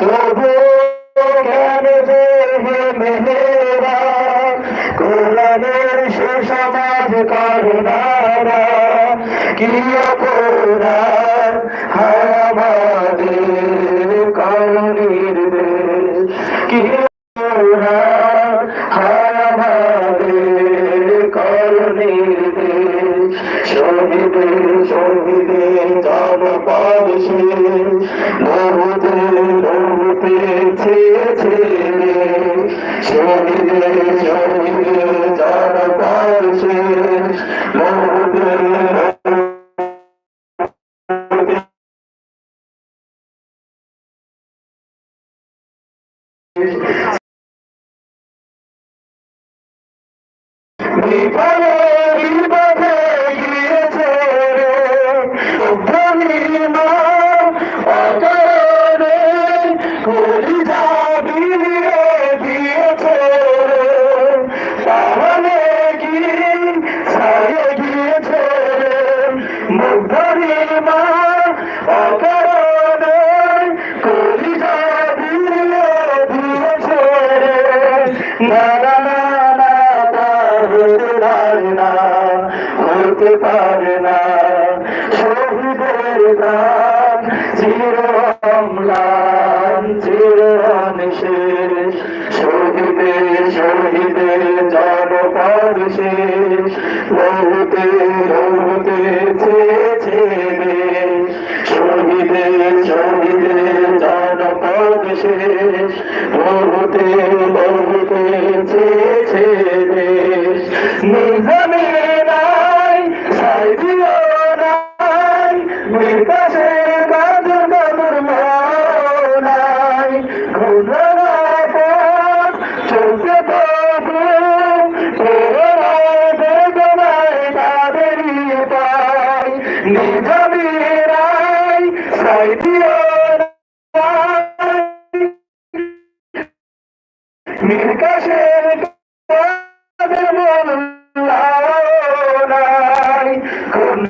তবু কেন মেহেরা? কোরআনের সে করুণারা কি অপরাধ? হায় শহীদে শহীদে মুগ্ধনীমা অকারে শেষ বহুতে মোল্লাই কোন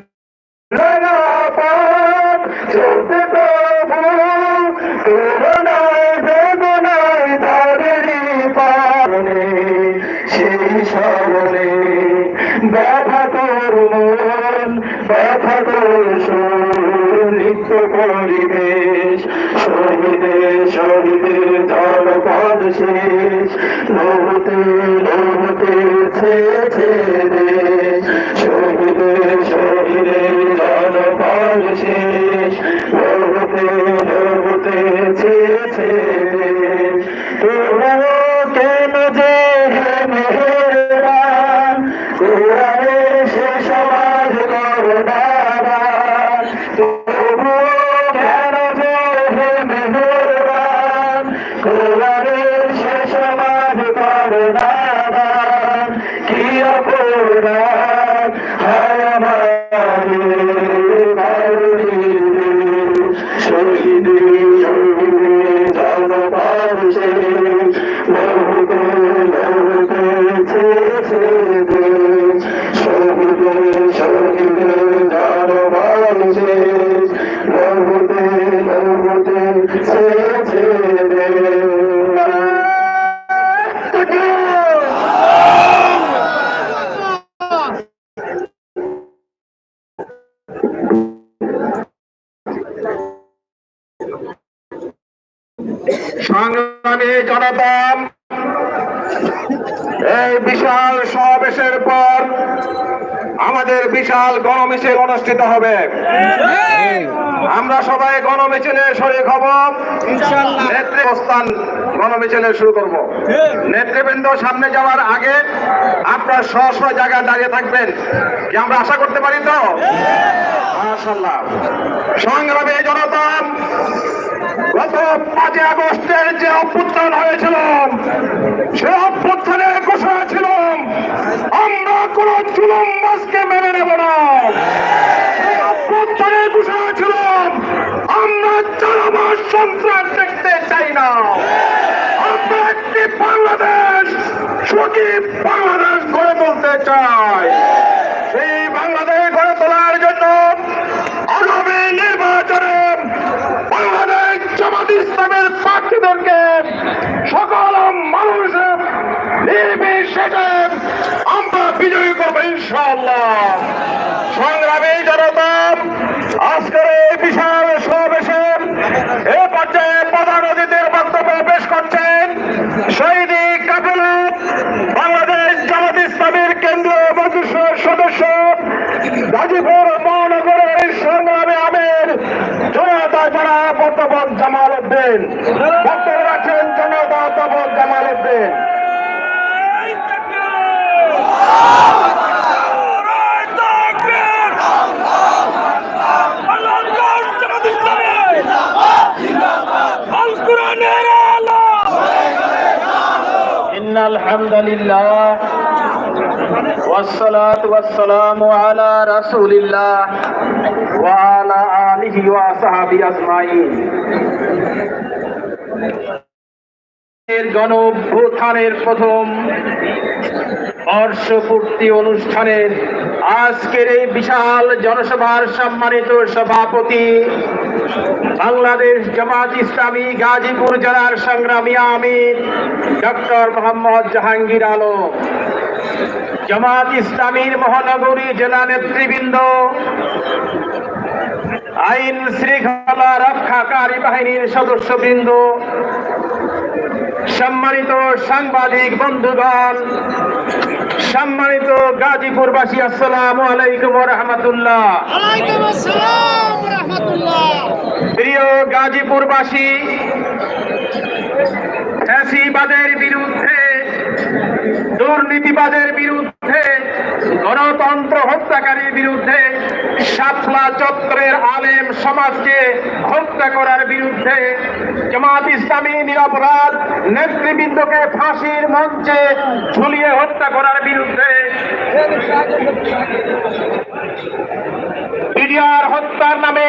লাগা পাপ লোহতে লোহতে ছে দেশ শহীদে আমাদের সংগ্রামী জনতা এই বিশাল সমাবেশের পর আমাদের বিশাল গণমিছিল অনুষ্ঠিত হবে। আমরা সবাই গণমিছিলে শরীর হব। নেতৃস্থান গণমিছিলে শুরু করব। নেতৃবৃন্দ সামনে যাওয়ার আগে আপনার স্ব স্ব জায়গায় দাঁড়িয়ে থাকবেন। কি আমরা আশা করতে পারি তো? মাশাআল্লাহ। সংগ্রামী জনতা গত পাঁচই আগস্টের যে অভ্যুত্থান হয়েছিল সে অভ্যুত্থানের ঘোষণা ছিল আমরা কোন জুলুমবাজকে মেনে নেব না। সেই অভ্যুত্থানের ঘোষণা ছিল আমরা চালাবার সন্ত্রাস দেখতে চাই না। আমরা একটি বাংলাদেশ, সুখী বাংলাদেশ গড়ে তুলতে চাই। ইসলামের প্রার্থীদেরকে সকল মানুষ নির্বিশেষে আমরা বিজয়ী করব ইনশাআল্লাহ। সংগ্রামী জনতা, আজকের এই বিশাল সমাবেশে এ পর্যায়ে প্রধান অতিথির বক্তব্য পেশ করছেন সৈনিক কাপুল বাংলাদেশ জামাত ইসলামের কেন্দ্রীয় মন্ত্রিসভার সদস্য, গাজীপুর মহানগরের সংগ্রামী আমের জনতা যারা বক্তব্য জামাল উদ্দিন বক্তব্য রাখছেন জনতা অধ্যাপক জামাল উদ্দিন إن الحمد لله والصلاة والسلام على رسول الله وعلى آله وصحبه أجمعين এর গণ অভ্যুত্থানের প্রথম বর্ষপূর্তি অনুষ্ঠানের আজকের এই বিশাল জনসভার সম্মানিত সভাপতি বাংলাদেশ জামাত ইসলামী গাজীপুর জেলার সংগ্রামী আমির ডক্টর মোহাম্মদ জাহাঙ্গীর আলম জামাত ইসলামীর মহানগরী জেলা নেতৃবৃন্দ আইন শৃঙ্খলা রক্ষাকারী বাহিনীর সদস্যবৃন্দ সম্মানিত সাংবাদিক বন্ধুগণ সম্মানিত গাজীপুরবাসী আসসালাম আলাইকুম রহমতুল্লাহ। প্রিয় গাজীপুরবাসী ফ্যাসিবাদের বিরুদ্ধে দুর্নীতিবাদের বিরুদ্ধে গণতন্ত্র হত্যাকারীর বিরুদ্ধে শাপলা চত্বরের আলেম সমাজকে হত্যা করার বিরুদ্ধে জামাত ইসলামী নিরপরাধ নেতৃবৃন্দকে ফাঁসির মঞ্চে ঝুলিয়ে হত্যা করার বিরুদ্ধে বিডিআর হত্যার নামে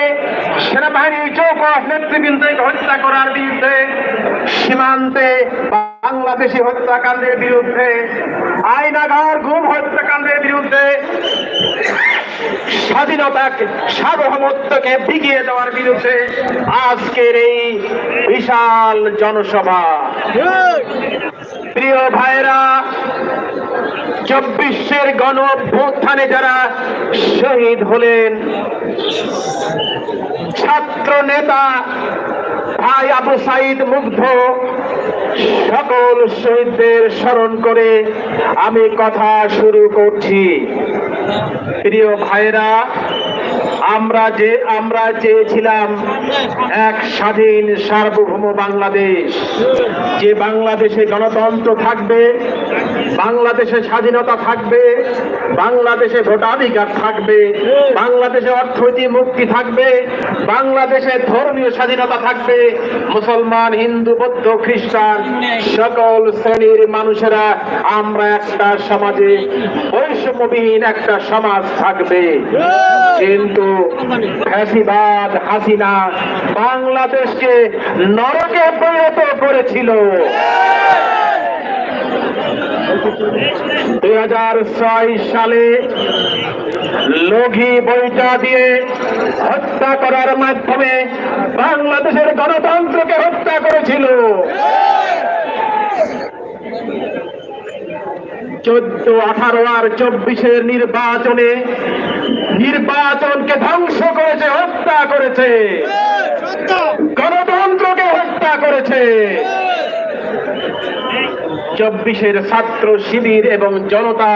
সেনাবাহিনীর চৌকস নেতৃবৃন্দকে হত্যা করার বিরুদ্ধে সীমান্তে বাংলাদেশি হত্যাকাণ্ডের বিরুদ্ধে আইনাগার গুম হত্যাকাণ্ডের বিরুদ্ধে স্বাধীনতাকে, সার্বভৌমত্বকে বিগিয়ে দেওয়ার বিরুদ্ধে আজকের এই বিশাল জনসভা। প্রিয় ভাইরা চব্বিশের গণ অভ্যুত্থানে যারা শহীদ হলেন ছাত্র নেতা ভাই আবু সাইদ মুগ্ধ। সকল শহীদদের স্মরণ করে আমি কথা শুরু করছি। প্রিয় ভাইরা আমরা যে, আমরা চেয়েছিলাম এক স্বাধীন সার্বভৌম বাংলাদেশ। যে বাংলাদেশে গণতন্ত্র থাকবে বাংলাদেশে স্বাধীনতা থাকবে, বাংলাদেশে ভোটাধিকার থাকবে, বাংলাদেশে অর্থনৈতিক মুক্তি থাকবে, বাংলাদেশে ধর্মীয় স্বাধীনতা থাকবে। মুসলমান, হিন্দু, বৌদ্ধ, খ্রিস্টান সকল শ্রেণির মানুষেরা আমরা একটা সমাজে বৈষম্যবিহীন একটা সমাজ থাকবে। কিন্তু ফ্যাসিবাদ, হাসিনা বাংলাদেশকে নরকে পরিণত করেছিল। দুই হাজার ছয় সালে লগি বইটা দিয়ে হত্যা করার মাধ্যমে বাংলাদেশের গণতন্ত্রকে হত্যা করেছিল। চোদ্দ আঠারো আর চব্বিশের নির্বাচনে নির্বাচনকে ধ্বংস করেছে হত্যা করেছে। গণতন্ত্রকে হত্যা করেছে। চব্বিশের ছাত্র শিবির এবং জনতা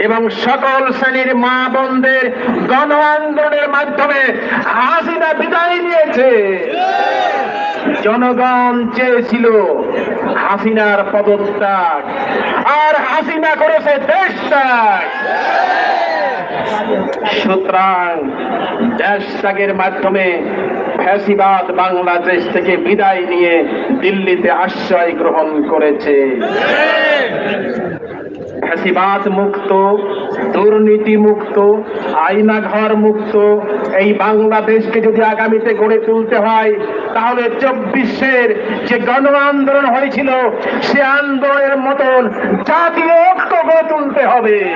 এবং সকল শ্রেণির মা বন্ধের গণ আন্দোলনের মাধ্যমে হাসিনা বিদায় নিয়েছে জনগণ চেয়েছিল হাসিনার পদত্যাগ, আর হাসিনা করেছে দেশ সুতরাং দেশ মাধ্যমে ফ্যাসিবাদ বাংলাদেশ থেকে বিদায় নিয়ে দিল্লিতে আশ্রয় গ্রহণ করেছে। ফ্যাসিবাদ মুক্ত, দুর্নীতি মুক্ত, আইনাঘর মুক্ত, এই বাংলাদেশকে যদি আগামীতে গড়ে তুলতে হয়, তাহলে চব্বিশের যে গণ আন্দোলন হয়েছিল, সে আন্দোলনের মতন জাতীয় ঐক্য গড়ে তুলতে হবে।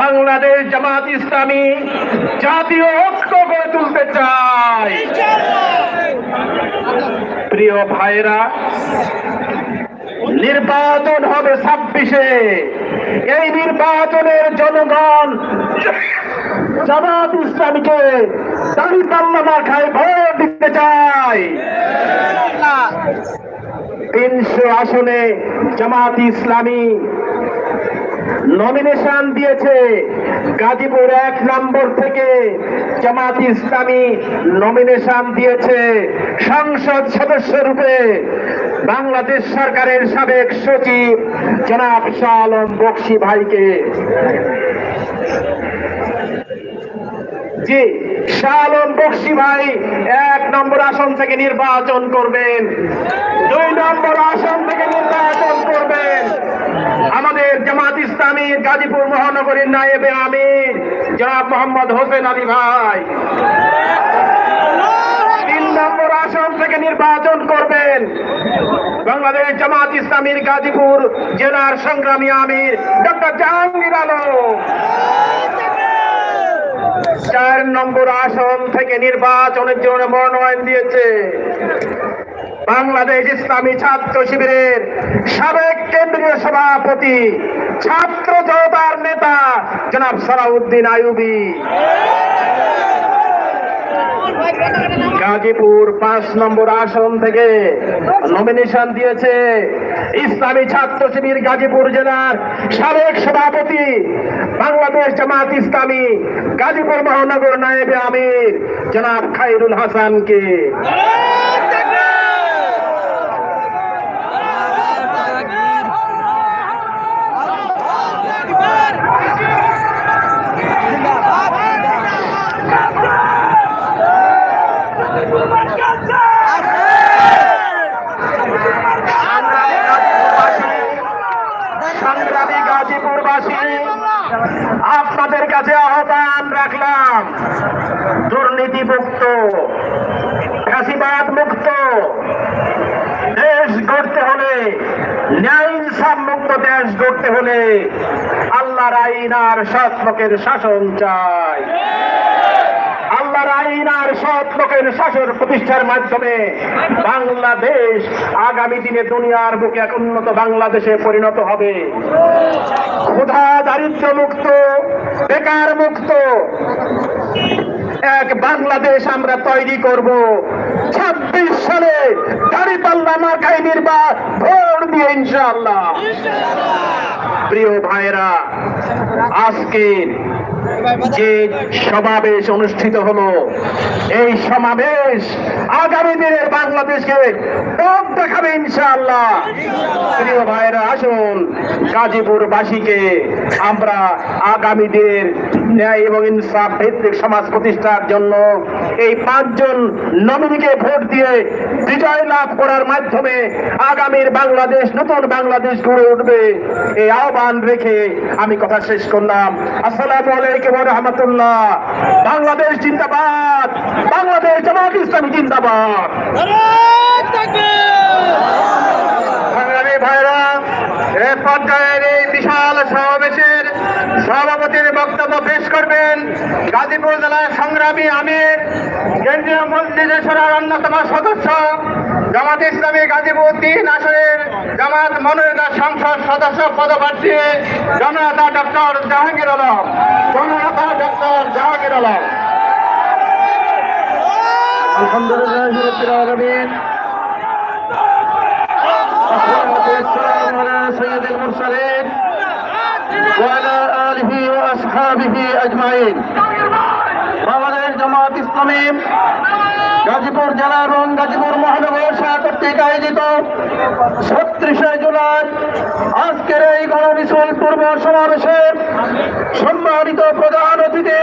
বাংলাদেশ জামাত ইসলামী জাতীয় ঐক্য গড়ে তুলতে চায়। প্রিয় ভাইরা, নির্বাচন হবে ছাব্বিশে। এই নির্বাচনের জনগণ জামাত ইসলামীকে দাঁড়ি পাল্লা মাখায় ভোট দিতে চায়। তিনশো আসনে জামাত ইসলামী নমিনেশন দিয়েছে গাজীপুর এক নম্বর থেকে জামাত ইসলামী নমিনেশন দিয়েছে সংসদ সদস্য রূপে বাংলাদেশ সরকারের সাবেক সচিব জনাব শাহ আলম বক্সি ভাইকে। জি শাহ আলম বক্সি ভাই এক নম্বর আসন থেকে নির্বাচন করবেন। দুই নম্বর আসন থেকে নির্বাচন করবেন। আমাদের জামাত ইসলামীর গাজীপুর মহানগরীর নায়েবে আমির জনাব মোহাম্মদ হোসেন আলী ভাই। তিন নম্বর আসন থেকে নির্বাচন করবেন। বাংলাদেশ জামাত ইসলামীর গাজীপুর জেলার সংগ্রামী আমির, ডক্টর জাহাঙ্গীর আলম। চার নম্বর আসন থেকে নির্বাচনের জন্য মনোনয়ন দিয়েছে। বাংলাদেশ ইসলামী ছাত্র শিবিরের সাবেক কেন্দ্রীয় সভাপতি ছাত্র জনতার নেতা জনাব সালাউদ্দিন আয়ুবি গাজীপুর পাঁচ নম্বর আসন থেকে নমিনেশন দিয়েছে ইসলামী ছাত্র শিবির গাজীপুর জেলার সাবেক সভাপতি বাংলাদেশ জামাত ইসলামী, গাজীপুর মহানগর নায়েবে আমির জনাব খাইরুল হাসানকে সংগ্রামী গাজীপুরবাসী আপনাদের কাছে আহ্বান রাখলাম। দুর্নীতি মুক্ত ফ্যাসিবাদ মুক্ত দেশ গড়তে হলে ন্যায় ইনসাফ দেশ গড়তে হলে আল্লাহর আইন আর শাসন চাই। আল্লাহর সৎ লোকের শাসন প্রতিষ্ঠার মাধ্যমে বাংলাদেশ আগামী দিনে দুনিয়ার বুকে এক উন্নত বাংলাদেশে পরিণত হবে। ক্ষুধা, দারিদ্র মুক্ত, বেকার মুক্ত। এক বাংলাদেশ আমরা তৈরি করব। ছাব্বিশ সালে দাঁড়িপাল্লা মার্কাই নির্বাচ ভোট দিয়ে ইনশাআল্লাহ। প্রিয় ভাইরা আজকের যে সমাবেশ অনুষ্ঠিত হলো এই সমাবেশ আগামী দিনের বাংলাদেশকে দেখাবে ইনশাআল্লাহ। প্রিয় আসুন গাজীপুরবাসীকে। আমরা আগামী দিনের ন্যায় এবং ইনসাফ ভিত্তিক সমাজ প্রতিষ্ঠার জন্য এই পাঁচজন নমিনিকে ভোট দিয়ে বিজয় লাভ করার মাধ্যমে আগামীর বাংলাদেশ নতুন বাংলাদেশ গড়ে উঠবে। এই আহ্বান রেখে আমি কথা শেষ করলাম। আসসালামু আলাইকুম রহমতুল্লাহ। বাংলাদেশ জিন্দাবাদ। বাংলাদেশ জামাত ইসলামী জিন্দাবাদ। ভাইরা এ পর্যায়ের এই বিশাল সমাবেশের সভাপতির বক্তব্য পেশ করবেন গাজীপুর জেলার সংগ্রামী আমির, কেন্দ্রীয় মন্ত্রিসভার অন্যতম সদস্য, জামাত ইসলামী গাজীপুর তিন আসনের জামাত মনোনীত সংসদ সদস্য পদপ্রার্থী জননেতা ডক্টর জাহাঙ্গীর আলম। জননেতা ডক্টর জাহাঙ্গীর আলম। আলহামদুলিল্লাহ وعلى آله وأصحابه أجمعين. জামাত ইসলামী গাজীপুর জেলা এবং গাজীপুর মহানগর শাখা কর্তৃক আয়োজিত ছত্রিশে জুলাই আজকের এই গণমিছিল পূর্ব সমাবেশে সম্মানিত প্রধান অতিথি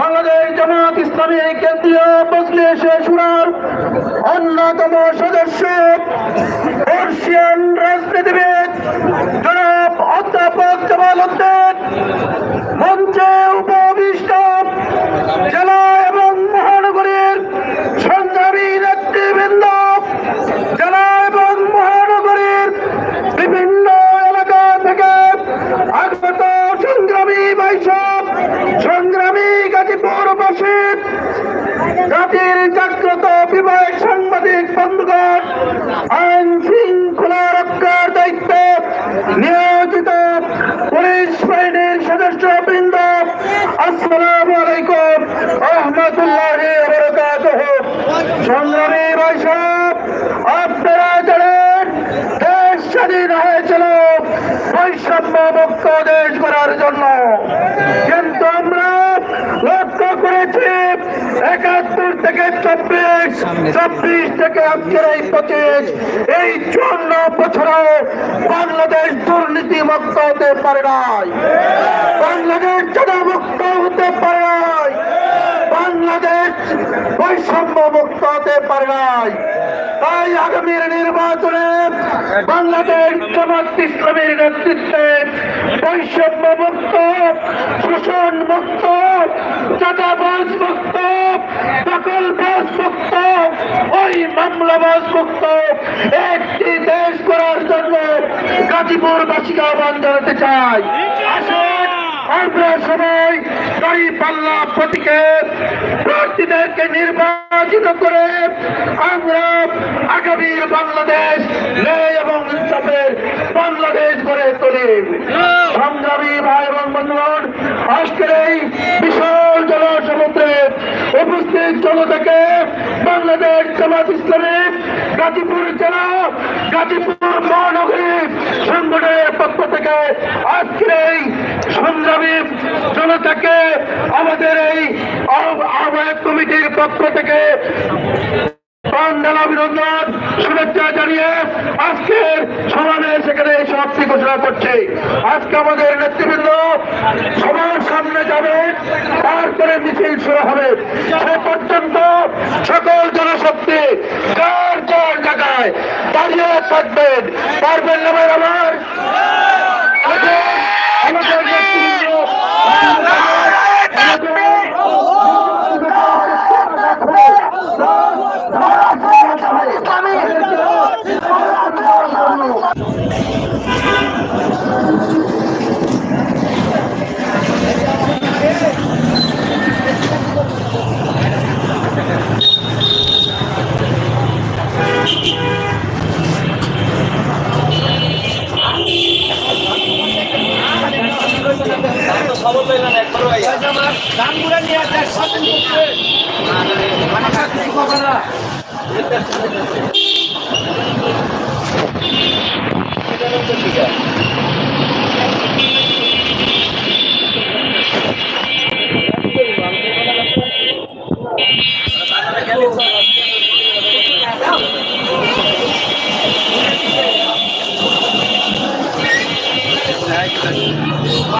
বাংলাদেশ জামাত ইসলামী কেন্দ্রীয় মজলিসে সুরার অন্যতম সদস্য রাজনীতিবিদ জনাব অধ্যাপক জামাল উদ্দিন। মঞ্চে উপবিষ্ট জেলা এবং মহানগরীর সংগ্রামী নেতৃবৃন্দ জেলা এবং মহানগরীর বিভিন্ন এলাকা থেকে আগত সংগ্রামী বৈষব সংগ্রামী গাজীপুরবাসী জাতির জাগ্রত বিবেক সাংবাদিক বন্ধুগণ সংগ্রামী বৈষব আপনারা জানেন দেশ স্বাধীন হয়েছিল। বৈষম্য মুক্ত দেশ করার জন্য। কিন্তু আমরা লক্ষ্য করেছি, একাত্তর থেকে চব্বিশ চব্বিশ থেকে আজকের এই পঁচিশ, এই চুয়ান্ন বছরে বাংলাদেশ দুর্নীতি মুক্ত হতে পারে নাই। বাংলাদেশ চাঁদা মুক্ত হতে পারে নাই। বাংলাদেশ বৈষম্য মুক্ত হতে পারে নাই। তাই আগামীর নির্বাচনে বাংলাদেশ জামাত ইসলামের নেতৃত্বে বৈষম্য মুক্ত, শোষণ মুক্ত, চাঁদাবাজ মুক্ত, দখলবাজ মুক্ত, ওই মামলাবাজ মুক্ত, একটি দেশ করার জন্য গাজীপুরবাসীকে আহ্বান জানাতে চাই। আসুন। আমরা সবাই দাড়ি পাল্লা প্রতীকে প্রার্থীদেরকে নির্বাচিত করে আমরা আগামীর বাংলাদেশ ন্যায় এবং ইনসাফের বাংলাদেশ গড়ে তুলি। সংগ্রামী ভাই এবং বন্ধুগণ, আজকের এই বিশাল জনসমুদ্রে উপস্থিত জনতাকে বাংলাদেশ জামাত ইসলামী, গাজীপুর জেলা, গাজীপুর মহানগরী সংগঠনের পক্ষ থেকে আজকের এই সংগ্রামী জনতাকে আমাদের এই আহ্বায়ক কমিটির পক্ষ থেকে অভিনন্দন, শুভেচ্ছা জানিয়ে আজকের সমাবেশ এখানে সমাপ্তি ঘোষণা করছে। আজকে আমাদের নেতৃবৃন্দ সবার সামনে যাবে, তারপরে মিছিল শুরু হবে। সে পর্যন্ত সকল জনশক্তি দাঁড়িয়ে থাকবেন। পারবেন না আমার? গানগুলো নিয়ে দেশ স্বাধীন করতে